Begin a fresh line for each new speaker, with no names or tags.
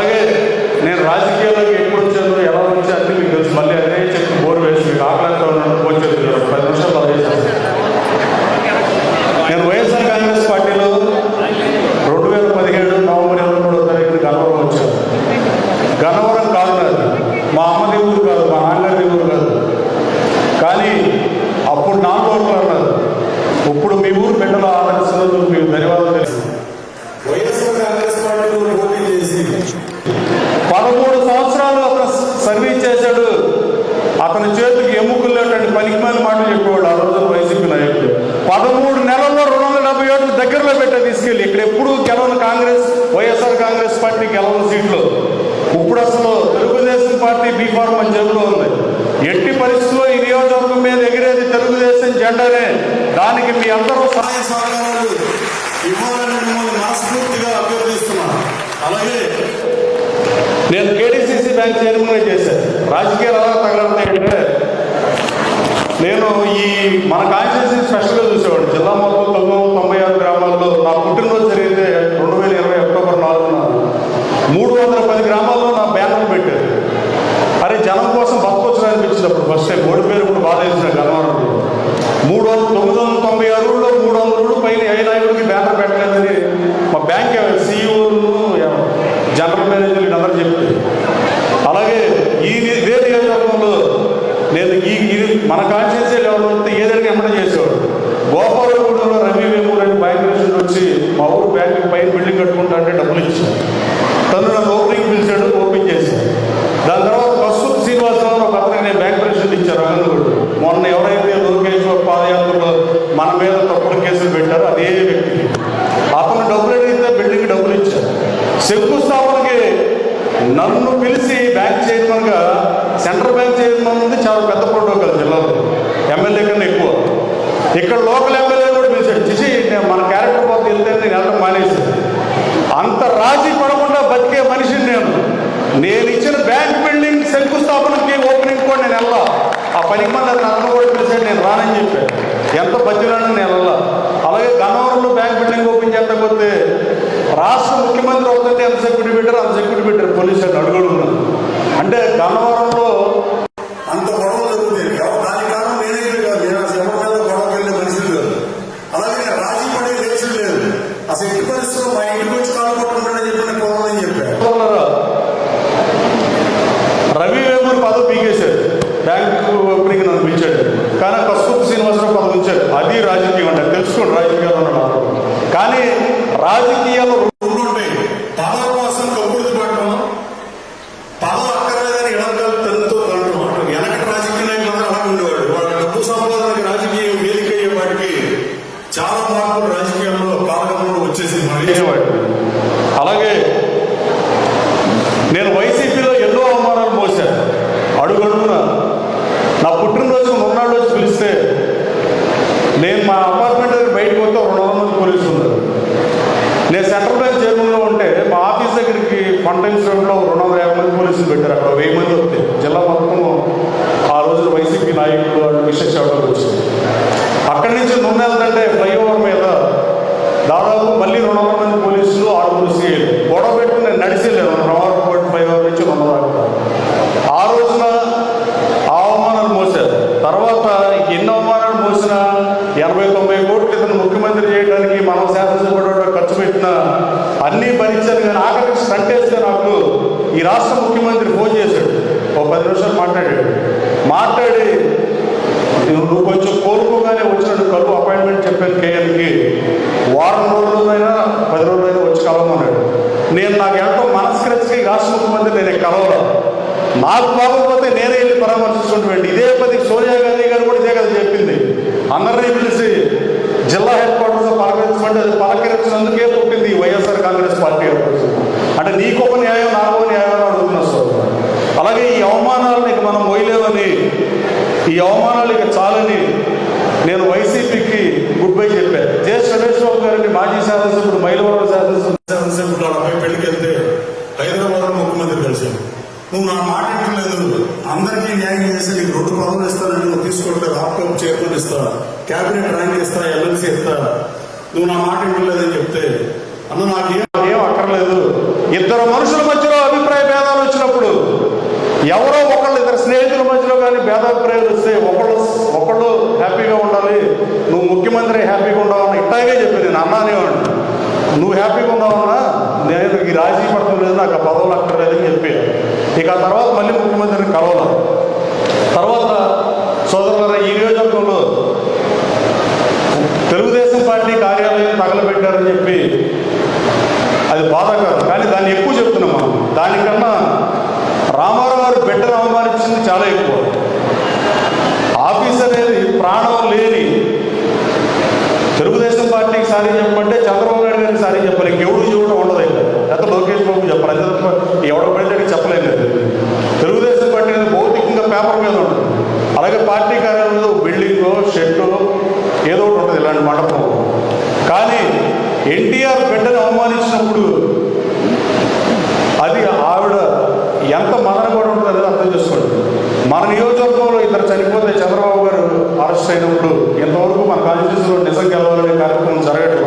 అలాగే నేను రాజకీయాల్లోకి ఎప్పుడు వచ్చాను ఎలా వచ్చి అన్ని మీకు తెలుసు. మళ్ళీ అదే చెప్పి బోర్ వేసి మీకు ఆకలితో ఉన్నాను ఫోన్ పది నిమిషాలు పదిహేను నేను వైఎస్ఆర్ కాంగ్రెస్ పార్టీలో రెండు వేల పదిహేడు నవంబర్ ఇరవై మూడో తారీఖున గనవరం వచ్చాను. గనవరం కాదు కాదు మా అమ్మ దేవుడు కాదు మా నాన్న దేవుడు కాదు. కానీ అప్పుడు నాకు ఓట్లు అన్నారు. ఇప్పుడు మీ ఊరు బిడ్డలు ఆదరిస్తున్నందుకు మీకు ధన్యవాదాలు అతని చేతికి ఎముకలేటండి పనికిమైన మాటలు చెప్పేవాళ్ళు ఆ రోజున వైసీపీ నాయకులు. పదమూడు నెలల్లో రెండు వందల డెబ్బై ఏడు దగ్గరలో పెట్టే తీసుకెళ్ళి ఇక్కడ ఎప్పుడు గెలవని కాంగ్రెస్ వైఎస్ఆర్ కాంగ్రెస్ పార్టీ గెలవని సీట్లు. ఇప్పుడు అసలు తెలుగుదేశం పార్టీ బీఫార్మ్ అని జరుగుతూ ఉంది. ఎట్టి పరిస్థితుల్లో ఈ నియోజకవర్గం మీద ఎగిరేది తెలుగుదేశం జెండానే. దానికి మీ అందరూ సహాయ సహకారాలు ఇవ్వాలని మిమ్మల్ని మనస్ఫూర్తిగా అభ్యర్థిస్తున్నాను. అలాగే నేను కేడీసీసీ బ్యాంక్ చైర్మన్గా చేశాను. రాజకీయాలు ఎలా తగలడతాయంటే నేను ఈ మన కాన్స్టిట్యూన్సీ స్పెషల్గా చూసేవాడు జిల్లా మొత్తం తొమ్మిది తొంభై ఆరు గ్రామాల్లో నా పుట్టినరోజు జరిగితే రెండు వేల ఇరవై అక్టోబర్ నాలుగున మూడు వందల పది గ్రామాల్లో నా బ్యానర్లు పెట్టారు అరే జనం కోసం బతకొచ్చు అనిపించినప్పుడు ఫస్ట్ టైం ఓడిపోయిన ఇప్పుడు బాధ వేసిన గన్నవరంలో మూడు వందల తొమ్మిది వందల తొంభై ఆరులో మూడు వందల పైన ఏ నాయకుడికి బ్యానర్ పెట్టలేదని మా బ్యాంక్ సీఈఓలు జనరల్ మేనేజర్లు వీళ్ళందరూ చెప్పారు అలాగే ఈ ఇదే నియోజకవర్గంలో నేను ఈ ఇది మన కాన్షియస్ లెవెల్ వస్తే ఏదైనా ఎమ్మడం చేసేవాడు గోపాలగూడలో రవి వేమూరు అని బ్యాంక్ ప్రెసిడెంట్ వచ్చి మా ఊరు బ్యాంక్ పైన బిల్డింగ్ కట్టుకుంటా అంటే డబ్బులు ఇచ్చాడు తను నన్ను ఓపెనింగ్ పిలిచాడు ఓపెన్ చేశాను దాని తర్వాత కస్తూరి శ్రీనివాసరావు అని ఒక అతనికి నేను బ్యాంక్ ప్రెసిడెంట్ ఇచ్చారు రంగంగూడు మొన్న ఎవరైతే లోకేష్ పాదయాత్రలో మన మీద తప్పుడు కేసులు పెట్టారో అదే వ్యక్తి అతను డబ్బులు అడిగితే బిల్డింగ్ డబ్బులు ఇచ్చారు శంకుస్థాపనకి నన్ను పిలిచి బ్యాంక్ చైర్మన్గా సెంట్రల్ బ్యాంక్ చైర్మన్ ఉంది చాలా పెద్ద ప్రోటోకాల్ జిల్లాలో. ఎమ్మెల్యే కన్నా ఎక్కువ. ఇక్కడ లోకల్ ఎమ్మెల్యే కూడా పిలిచాడు చిచి నేను మన క్యారెక్టర్ పోతే వెళ్తే నేను వెళ్ళడం మానేసి. అంత రాజీ పడకుండా బతికే మనిషిని నేను. నేను ఇచ్చిన బ్యాంక్ బిల్డింగ్ శంకుస్థాపనకి ఓపెనింగ్ కూడా నేను వెళ్ళా ఆ పనికి మంది అది నన్ను కూడా పిలిచాడు నేను రానని చెప్పాను ఎంత బతిరానని నేను వెళ్ళా అలాగే గన్నవరంలో బ్యాంక్ బిల్డింగ్ ఓపెన్ చేస్తకపోతే రాష్ట్ర అవుతుంటే ఎంత సెక్యూరిటీ పెట్టారు అంత సెక్యూరిటీ పెట్టారు పోలీసులు అడుగుడు అంటే గన్నవరంలో అంత గొడవ జరుగుతుంది దానికి కారణం నేనే కాదు. నేను అసలు ఎవరి మీద గొడవకి వెళ్ళే మనిషిని కాదు. అలాగే రాజీ పడే లేదు. అసలు ఎట్టి పరిస్థితుల్లో మా ఇంటికి వచ్చి కాలు పట్టుకుంటానని చెప్పి నేను పోవాలని చెప్పాను రవి వేమూరు పదవి పీకేశాడు. బ్యాంకు ఓపెనింగ్ నన్ను పిలిచాడు. కానీ కస్తూరి శ్రీనివాసరావు పదవి ఉంచాడు. అది రాజకీయం అంటే తెలుసుకోండి రాజకీయాలు ఉన్నాడు కానీ రాజకీయాలు రెండు ఉంటాయి పదవి కోసం కబుర్లు పడటం పదవి అక్కర్లేదని ఎడంకాలు తన్నుతో తనటం అటు వెనకటి రాజకీయ నాయకులు అందరూ అలాగే ఉండేవాడు వాళ్ళ డబ్బు సంపాదనకి రాజకీయం వేదిక అయ్యే వాటికి చాలా మార్పులు రాజకీయాల్లో కాలగమనంలో వచ్చేసి అలాగే నేను వైసీపీలో ఎన్నో అవమానాలు మోసాను అడుగడుగున నా పుట్టినరోజు మొన్నాడు వచ్చి పిలిస్తే నేను మా అపార్ట్మెంట్ దగ్గర బయటకు వస్తే రెండు వందల మంది పోలీసులు ఉన్నారు నేను సెంట్రల్ బ్యాంక్ చైర్మన్లో ఉంటే మా ఆఫీస్ దగ్గరికి వన్ టైమ్స్ రోడ్లో రెండు వందల యాభై మంది పోలీసులు పెట్టారు. అక్కడ వెయ్యి మంది వస్తే జిల్లా మొత్తం ఆ రోజు వైసీపీ నాయకులు వాళ్ళు విశేష వచ్చింది. అక్కడి నుంచి నూనె వెళ్తుంటే ఫ్లైఓవర్ మీద దాదాపు మళ్ళీ రెండు వందల మంది పోలీసులు ఆరుగురు సీఏలు గొడవ పెట్టుకుని నేను నడిచేలేను రవాణా కోర్టు ఫ్లైఓవర్ నుంచి రెండు దాకా ఆ రోజున ఆ అవమానాలు మోసారు తర్వాత ఎన్ని అవమానాలు మోసినా ఎనభై తొంభై కోట్లు ఇతను ముఖ్యమంత్రి చేయడానికి మనం శాసనసభ ఖర్చు పెట్టిన అన్నీ భరించాను కానీ ఆఖరికి స్టంట్ వేస్తే నాకు ఈ రాష్ట్ర ముఖ్యమంత్రి ఫోన్ చేశాడు ఒక పది నిమిషాలు మాట్లాడాడు. మాట్లాడి నువ్వు కొంచెం కోరుకోగానే వచ్చినట్టు కలుపు అపాయింట్మెంట్ చెప్పాను కేఎన్కి వారం రోజులైనా పది రోజులైనా వచ్చి కలవమన్నాడు. నేను నాకు ఎంతో మనస్కరించి రాష్ట్ర ముఖ్యమంత్రి నేను కలవరా? నాకు బాగోకపోతే నేనే వెళ్ళి పరామర్శిస్తుంటే ఇదే పది సోనియా గాంధీ గారు కూడా ఇదే కదా చెప్పింది. అందరినీ పిలిచి జిల్లా హెడ్ క్వార్టర్స్ పలకరించమంటే అది పలకరించినందుకే పుట్టింది వైఎస్ఆర్ కాంగ్రెస్ పార్టీ. అంటే నీకు ఒక న్యాయం అని అడుగుతున్నా సార్ అలాగే ఈ అవమానాలను ఇక మనం మొయ్యలేవని ఈ అవమానాలు ఇక చాలని నేను వైసీపీకి గుడ్ బై చెప్పాను జె సురేష్ బాబు గారిని మాజీ శాసనసభ్యుడు మైలవరం శాసనసభ్యుడు శాసనసభ్యుడు అబ్బాయి పెళ్ళికి వెళ్తే హైదరాబాద్ ముఖ్యమంత్రి కలిశాను నువ్వు నా మాట ఇంటలేదు అందరికీ న్యాయం చేసి నీకు రెండు పదవులు ఇస్తానంటే నువ్వు తీసుకోవట్లేదు ల్యాప్టాప్ చైర్మన్ ఇస్తా క్యాబినెట్ ర్యాంక్ ఇస్తా ఎల్ఎల్సీ ఇస్తా. నువ్వు నా మాట ఇంటలేదని చెప్తే అన్న నాకేం ఏం అక్కర్లేదు. ఇద్దరు మనుషుల మధ్యలో అభిప్రాయ భేదాలు వచ్చినప్పుడు ఎవరో ఒకళ్ళు ఇద్దరు స్నేహితుల మధ్యలో కానీ భేదాభిప్రాయాలు బాధాకరం. కానీ దాన్ని ఎక్కువ చెప్తున్నాం మనం. దానికన్నా రామారావు గారు బెటర్ అవమానించింది చాలా ఎక్కువ. ఆఫీస్ అనేది ప్రాణం లేని తెలుగుదేశం పార్టీకి సారీ చెప్పమంటే చంద్రబాబు నాయుడు గారికి సారీ చెప్పాలి. ఎవడు చూడటం ఉండదు ఇక్కడ లేకపోతే లోకేష్ బాబు చెప్పాలి ఎవడు పడితే చెప్పలేదు తెలుగుదేశం పార్టీ అనేది భౌతికంగా పేపర్ మీద ఉంటుంది. అలాగే పార్టీ కార్యాలయంలో బిల్డింగ్ షెడ్ ఏదో ఒకటి ఉంటుంది ఇలాంటి మండపం. కానీ ఎన్టీఆర్ ఇద్దరు చనిపోతే చంద్రబాబు గారు అరెస్ట్ అయినప్పుడు ఇంతవరకు మన కాన్స్టిట్యూషన్లో నిజం గెలవాలనే కార్యక్రమం జరగట్లేదు.